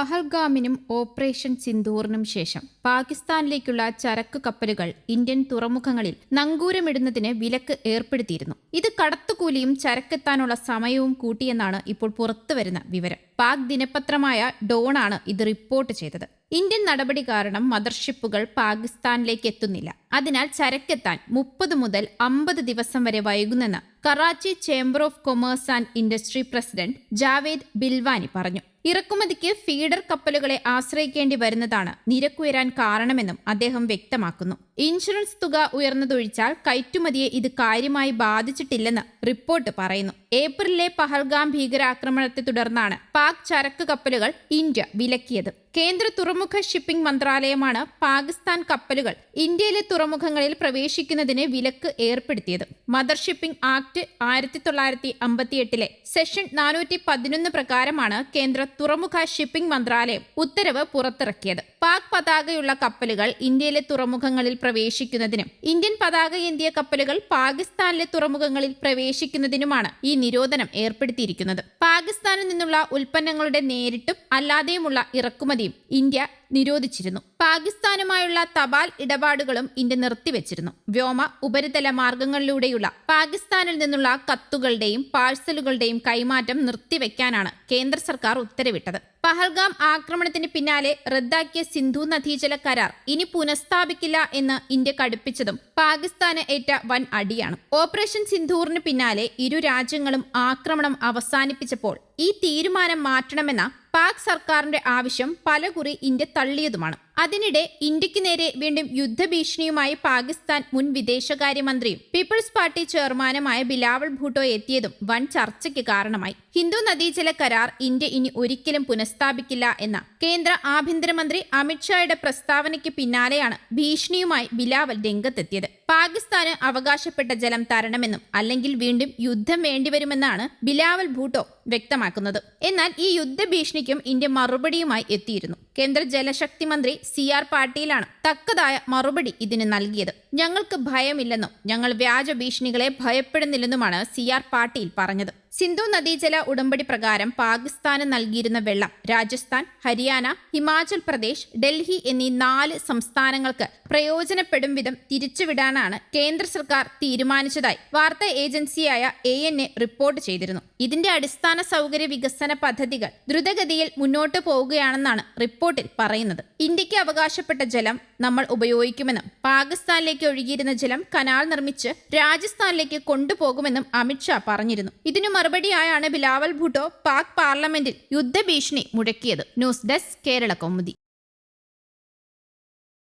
പഹൽഗാമിനും operation സിന്ദൂറിനും ശേഷം പാകിസ്ഥാനിലേക്കുള്ള ചരക്ക് കപ്പലുകൾ ഇന്ത്യൻ തുറമുഖങ്ങളിൽ നങ്കൂരമിടുന്നതിന് വിലക്ക് ഏർപ്പെടുത്തിയിരുന്നു. ഇത് കടത്തുകൂലിയും ചരക്കെത്താനുള്ള സമയവും കൂട്ടിയെന്നാണ് ഇപ്പോൾ പുറത്തുവരുന്ന വിവരം. പാക് ദിനപത്രമായ ഡോണാണ് ഇത് റിപ്പോർട്ട് ചെയ്തത്. ഇന്ത്യൻ നടപടി കാരണം മദർഷിപ്പുകൾ പാകിസ്ഥാനിലേക്ക് എത്തുന്നില്ല. അതിനാൽ ചരക്കെത്താൻ മുപ്പത് മുതൽ അമ്പത് ദിവസം വരെ വൈകുന്നെന്ന് Karachi chamber of commerce and industry president Javed Bilwani പറഞ്ഞു. ഇറക്കുമതിക്ക് ഫീഡർ കപ്പലുകളെ ആശ്രയിക്കേണ്ടി വരുന്നതാണ് നിരക്കുയരാൻ കാരണമെന്നും അദ്ദേഹം വ്യക്തമാക്കുന്നു. ഇൻഷുറൻസ് തുക ഉയർന്നതൊഴിച്ചാൽ കയറ്റുമതിയെ ഇത് കാര്യമായി ബാധിച്ചിട്ടില്ലെന്ന് റിപ്പോർട്ട് പറയുന്നു. ഏപ്രിലിലെ പഹൽഗാം ഭീകരാക്രമണത്തെ തുടർന്നാണ് പാക് ചരക്ക് കപ്പലുകൾ ഇന്ത്യ വിലക്കിയത്. കേന്ദ്ര തുറമുഖ ഷിപ്പിംഗ് മന്ത്രാലയമാണ് പാകിസ്ഥാൻ കപ്പലുകൾ ഇന്ത്യയിലെ തുറമുഖങ്ങളിൽ പ്രവേശിക്കുന്നതിന് വിലക്ക് ഏർപ്പെടുത്തിയത്. മദർ ഷിപ്പിംഗ് ആക്ട് ആയിരത്തി തൊള്ളായിരത്തി അമ്പത്തിയെട്ടിലെ സെഷൻ നാനൂറ്റി പതിനൊന്ന് പ്രകാരമാണ് കേന്ദ്ര തുറമുഖ ഷിപ്പിംഗ് മന്ത്രാലയം ഉത്തരവ് പുറത്തിറക്കിയത്. പാക് പതാകയുള്ള കപ്പലുകൾ ഇന്ത്യയിലെ തുറമുഖങ്ങളിൽ പ്രവേശിക്കുന്നതിനും ഇന്ത്യൻ പതാക ഏന്തിയ കപ്പലുകൾ പാകിസ്ഥാനിലെ തുറമുഖങ്ങളിൽ പ്രവേശിക്കുന്നതിനുമാണ് ഈ നിരോധനം ഏർപ്പെടുത്തിയിരിക്കുന്നത്. പാകിസ്ഥാനിൽ നിന്നുള്ള ഉൽപ്പന്നങ്ങളുടെ നേരിട്ടും അല്ലാതെയുമുള്ള ഇറക്കുമതിയും ഇന്ത്യ നിരോധിച്ചിരുന്നു. പാകിസ്ഥാനുമായുള്ള തപാൽ ഇടപാടുകളും ഇന്ത്യ നിർത്തിവെച്ചിരുന്നു. വ്യോമ ഉപരിതല മാർഗങ്ങളിലൂടെയുള്ള പാകിസ്ഥാനിൽ നിന്നുള്ള കത്തുകളുടെയും പാഴ്സലുകളുടെയും കൈമാറ്റം നിർത്തിവെക്കാനാണ് കേന്ദ്ര സർക്കാർ ഉത്തരവിട്ടത്. പഹൽഗാം ആക്രമണത്തിന് പിന്നാലെ റദ്ദാക്കിയ സിന്ധു നദീജല കരാർ ഇനി പുനഃസ്ഥാപിക്കില്ല എന്ന് ഇന്ത്യ കടുപ്പിച്ചതും പാകിസ്ഥാന് ഏറ്റ വൻ അടിയാണ്. ഓപ്പറേഷൻ സിന്ധൂറിന് പിന്നാലെ ഇരു രാജ്യങ്ങളും ആക്രമണം അവസാനിപ്പിച്ചപ്പോൾ ഈ തീരുമാനം മാറ്റണമെന്ന പാക് സർക്കാരിന്റെ ആവശ്യം പലകുറി ഇന്ത്യ തള്ളിയതുമാണ് അതിനിടെ ഇന്ത്യയ്ക്ക് നേരെ വീണ്ടും യുദ്ധഭീഷണിയുമായി പാകിസ്ഥാൻ മുൻ വിദേശകാര്യമന്ത്രിയും പീപ്പിൾസ് പാർട്ടി ചെയർമാനുമായ ബിലാവൽ ഭൂട്ടോ എത്തിയതും വൻ ചർച്ചയ്ക്ക് കാരണമായി. ഹിന്ദു നദീജല കരാർ ഇന്ത്യ ഇനി ഒരിക്കലും പുനഃസ്ഥാപിക്കില്ല എന്ന കേന്ദ്ര ആഭ്യന്തരമന്ത്രി അമിത്ഷായുടെ പ്രസ്താവനയ്ക്ക് പിന്നാലെയാണ് ഭീഷണിയുമായി ബിലാവൽ രംഗത്തെത്തിയത്. പാകിസ്ഥാന് അവകാശപ്പെട്ട ജലം തരണമെന്നും അല്ലെങ്കിൽ വീണ്ടും യുദ്ധം വേണ്ടിവരുമെന്നാണ് ബിലാവൽ ഭൂട്ടോ വ്യക്തമാക്കുന്നത്. എന്നാൽ ഈ യുദ്ധഭീഷണിക്കും ഇന്ത്യ മറുപടിയുമായി എത്തിയിരുന്നു. കേന്ദ്ര ജലശക്തി മന്ത്രി സി ആർ പാട്ടീലാണ് തക്കതായ മറുപടി ഇതിന് നൽകിയത്. ഞങ്ങൾക്ക് ഭയമില്ലെന്നും ഞങ്ങൾ വ്യാജ ഭീഷണികളെ ഭയപ്പെടുന്നില്ലെന്നുമാണ് സി ആർ പാട്ടീൽ പറഞ്ഞത്. സിന്ധു നദീജല ഉടമ്പടി പ്രകാരം പാകിസ്ഥാന് നൽകിയിരുന്ന വെള്ളം രാജസ്ഥാൻ ഹരിയാന ഹിമാചൽ പ്രദേശ് ഡൽഹി എന്നീ നാല് സംസ്ഥാനങ്ങൾക്ക് പ്രയോജനപ്പെടും വിധം തിരിച്ചുവിടാനാണ് കേന്ദ്ര സർക്കാർ തീരുമാനിച്ചതായി വാർത്താ ഏജൻസിയായ എ റിപ്പോർട്ട് ചെയ്തിരുന്നു. ഇതിന്റെ അടിസ്ഥാന സൗകര്യ വികസന പദ്ധതികൾ ദ്രുതഗതിയിൽ മുന്നോട്ടു പോവുകയാണെന്നാണ് റിപ്പോർട്ടിൽ പറയുന്നത്. ഇന്ത്യയ്ക്ക് അവകാശപ്പെട്ട ജലം നമ്മൾ ഉപയോഗിക്കുമെന്നും പാകിസ്ഥാനിലേക്ക് ഒഴുകിയിരുന്ന ജലം കനാൽ നിർമ്മിച്ച് രാജസ്ഥാനിലേക്ക് കൊണ്ടുപോകുമെന്നും അമിത്ഷാ പറഞ്ഞിരുന്നു. ഇതിനു മറുപടിയായാണ് ബിലാവൽ ഭൂട്ടോ പാക് പാർലമെന്റിൽ യുദ്ധഭീഷണി മുഴക്കിയത്. News desk Kerala Kaumudi.